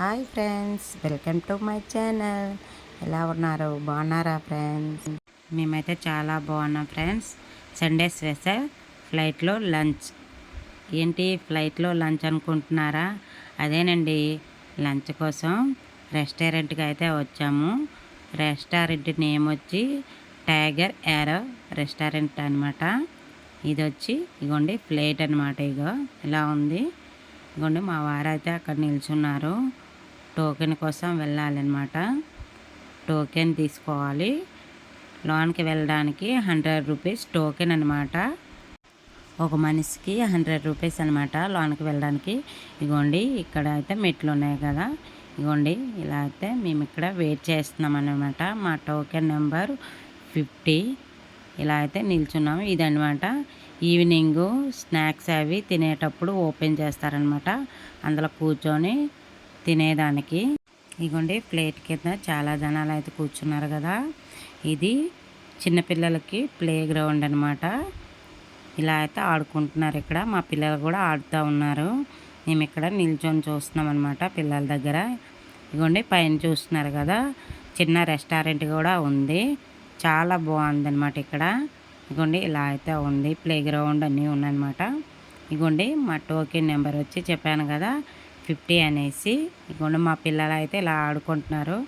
Hi friends welcome to my channel. ఎలా ఉన్నారు? బాగున్నారా ఫ్రెండ్స్? మేమైతే చాలా బాగున్నాం ఫ్రెండ్స్. సండే స్పెషల్ ఫ్లైట్లో లంచ్. ఏంటి ఫ్లైట్లో లంచ్ అనుకుంటున్నారా? అదేనండి లంచ్ కోసం రెస్టారెంట్కి అయితే వచ్చాము. రెస్టారెంట్ నేమ్ వచ్చి టైగర్ ఏరో రెస్టారెంట్ అనమాట ఇది వచ్చి ఇగోండి ప్లేట్ అనమాట ఇగో. ఇలా ఉంది? ఇగోండి మా వారైతే అక్కడ నిల్చున్నారు. టోకెన్ కోసం వెళ్ళాలన్నమాట. టోకెన్ తీసుకోవాలి. లోన్కి వెళ్ళడానికి హండ్రెడ్ రూపీస్ టోకెన్ అనమాట ఒక మనిషికి హండ్రెడ్ రూపీస్ అనమాట లోన్కి వెళ్ళడానికి. ఇగోండి ఇక్కడ అయితే మెట్లు ఉన్నాయి కదా. ఇగోండి ఇలా అయితే మేము ఇక్కడ వెయిట్ చేస్తున్నాం అనమాట మా టోకెన్ నెంబర్ ఫిఫ్టీ. ఇలా అయితే నిల్చున్నాము. ఇదనమాట ఈవినింగ్ స్నాక్స్ అవి తినేటప్పుడు ఓపెన్ చేస్తారనమాట అందులో కూర్చొని తినేదానికి. ఇగోండి ప్లేట్ కింద చాలా జనాలు అయితే కూర్చున్నారు కదా. ఇది చిన్నపిల్లలకి ప్లే గ్రౌండ్ అనమాట ఇలా అయితే ఆడుకుంటున్నారు ఇక్కడ. మా పిల్లలు కూడా ఆడుతూ ఉన్నారు. మేము ఇక్కడ నిల్చొని చూస్తున్నాం అనమాట పిల్లల దగ్గర. ఇగోండి పైన చూస్తున్నారు కదా. చిన్న రెస్టారెంట్ కూడా ఉంది. చాలా బాగుందన్నమాట ఇక్కడ. ఇగోండి ఇలా అయితే ఉంది. ప్లే గ్రౌండ్ అన్నీ ఉన్నాయన్నమాట ఇగోండి మా టోకెన్ నెంబర్ వచ్చి చెప్పాను కదా. ఫిఫ్టీ అనేసి ఇదిగోండి మా పిల్లలు అయితే ఇలా ఆడుకుంటున్నారు.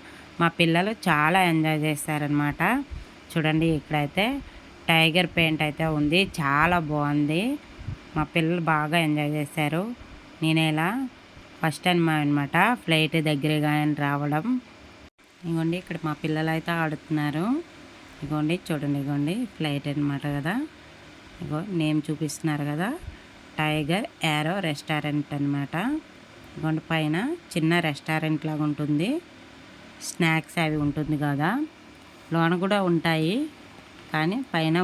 మా పిల్లలు చాలా ఎంజాయ్ చేస్తారనమాట చూడండి ఇక్కడైతే టైగర్ పెయింట్ అయితే ఉంది. చాలా బాగుంది. మా పిల్లలు బాగా ఎంజాయ్ చేశారు. నేను ఇలా ఫస్ట్ టైం అనమాట ఫ్లైట్ దగ్గరగా రావడం. ఇగోండి ఇక్కడ మా పిల్లలు అయితే ఆడుతున్నారు. ఇగోండి చూడండి ఇగోండి ఫ్లైట్ అనమాట కదా. ఇగో నేమ్ చూపిస్తున్నారు కదా. టైగర్ యారో రెస్టారెంట్ అనమాట ఇగోండి పైన చిన్న రెస్టారెంట్ లాగా ఉంటుంది. స్నాక్స్ అవి ఉంటుంది కదా. లోన కూడా ఉంటాయి. కానీ పైన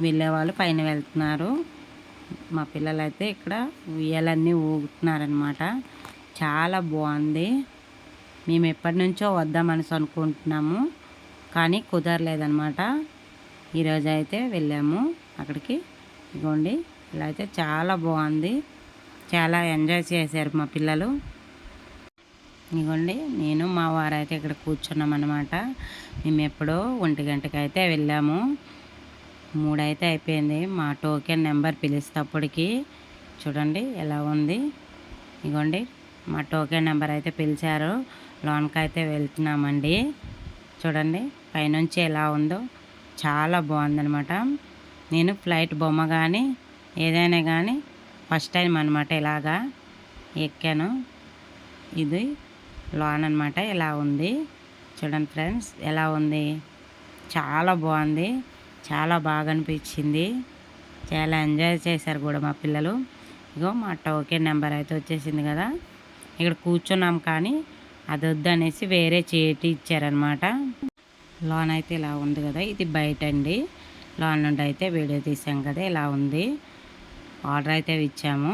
వెళ్ళే వాళ్ళు పైన వెళ్తున్నారు. మా పిల్లలు అయితే ఇక్కడ ఉయ్యాలన్నీ ఊగుతున్నారనమాట చాలా బాగుంది. మేము ఎప్పటి నుంచో వద్దామని అనుకుంటున్నాము. కానీ కుదరలేదనమాట ఈరోజు అయితే వెళ్ళాము. అక్కడికి ఇగోండి ఇలా అయితే చాలా బాగుంది. చాలా ఎంజాయ్ చేశారు మా పిల్లలు. ఇగోండి నేను మా వారు అయితే ఇక్కడ కూర్చున్నాం అనమాట మేము ఎప్పుడో ఒంటి గంటకి అయితే వెళ్ళాము. మూడైతే అయిపోయింది. మా టోకెన్ నెంబర్ పిలిచేటప్పటికి చూడండి ఎలా ఉంది. ఇగోండి మా టోకెన్ నెంబర్ అయితే పిలిచారు. లోన్కి అయితే వెళ్తున్నామండి. చూడండి పైనుంచి ఎలా ఉందో. చాలా బాగుందనమాట నేను ఫ్లైట్ బొమ్మ కానీ ఏదైనా కానీ ఫస్ట్ టైం అనమాట ఇలాగా ఎక్కాను. ఇది లోన్ అనమాట ఇలా ఉంది. చూడండి ఫ్రెండ్స్ ఎలా ఉంది? చాలా బాగుంది. చాలా బాగా అనిపించింది. చాలా ఎంజాయ్ చేశారు కూడా మా పిల్లలు. ఇగో మా టోకెన్ నెంబర్ అయితే వచ్చేసింది కదా. ఇక్కడ కూర్చున్నాం కానీ అది వద్దనేసి వేరే చేటి ఇచ్చారనమాట లోన్ అయితే ఇలా ఉంది కదా ఇది బయట అండి లోన్ నుండి అయితే వీడియో తీసాం కదా ఇలా ఉంది. ఆర్డర్ అయితే ఇచ్చాము.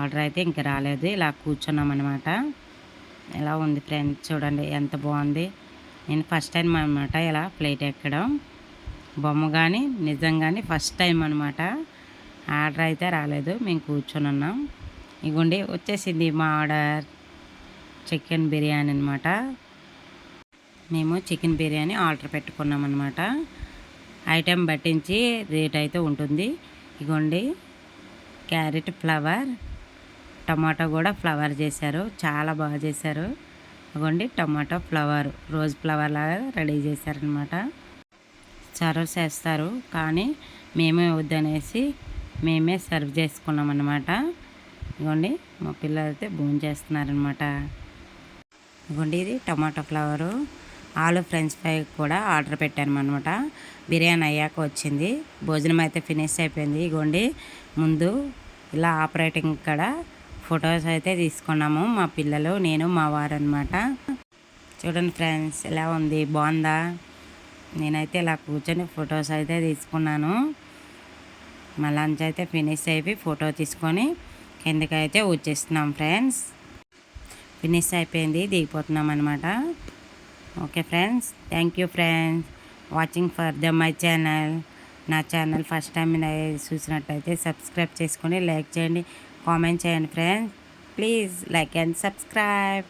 ఆర్డర్ అయితే ఇంక రాలేదు. ఇలా కూర్చున్నాం అనమాట ఎలా ఉంది ఫ్రెండ్స్? చూడండి ఎంత బాగుంది. నేను ఫస్ట్ టైం అనమాట ఇలా ప్లేట్ ఎక్కడం. బొమ్మ కానీ నిజం కానీ ఫస్ట్ టైం అనమాట ఆర్డర్ అయితే రాలేదు. మేము కూర్చొని ఉన్నాం. ఇగుండి వచ్చేసింది మా ఆర్డర్. చికెన్ బిర్యానీ అనమాట మేము చికెన్ బిర్యానీ ఆర్డర్ పెట్టుకున్నాం అనమాట ఐటెం పట్టించి రేట్ అయితే ఉంటుంది. ఇగోండి క్యారెట్ ఫ్లవర్ టమాటో కూడా ఫ్లవర్ చేశారు. చాలా బాగా చేశారు. ఇగోండి టమాటో ఫ్లవర్. రోజ్ ఫ్లవర్ లాగా రెడీ చేశారనమాట సర్వ్ చేస్తారు. కానీ మేమే వద్దనేసి మేమే సర్వ్ చేసుకున్నాం అనమాట ఇగోండి మా పిల్లలు అయితే భోజనం చేస్తున్నారనమాట ఇగోండి ఇది టమాటో ఫ్లవరు. ఆలు ఫ్రెంచ్ ఫ్రై కూడా ఆర్డర్ పెట్టాను అనమాట బిర్యానీ అయ్యాక వచ్చింది. భోజనం అయితే ఫినిష్ అయిపోయింది. ఇగోండి ముందు ఇలా ఆపరేటింగ్ ఇక్కడ ఫొటోస్ అయితే తీసుకున్నాము. మా పిల్లలు నేను మా వారు అనమాట చూడండి ఫ్రెండ్స్ ఎలా ఉంది? బాగుందా? నేనైతే ఇలా కూర్చొని ఫొటోస్ అయితే తీసుకున్నాను. మా లంచ్ అయితే ఫినిష్ అయిపోయి ఫోటో తీసుకొని కిందకైతే వచ్చేస్తున్నాం ఫ్రెండ్స్. ఫినిష్ అయిపోయింది దిగిపోతున్నాం అనమాట okay friends thank you friends. Watching for the my channel. నా ఛానల్ ఫస్ట్ టైం చూసినట్టయితే సబ్స్క్రైబ్ చేసుకొని లైక్ చేయండి కామెంట్ చేయండి friends. Please like and subscribe.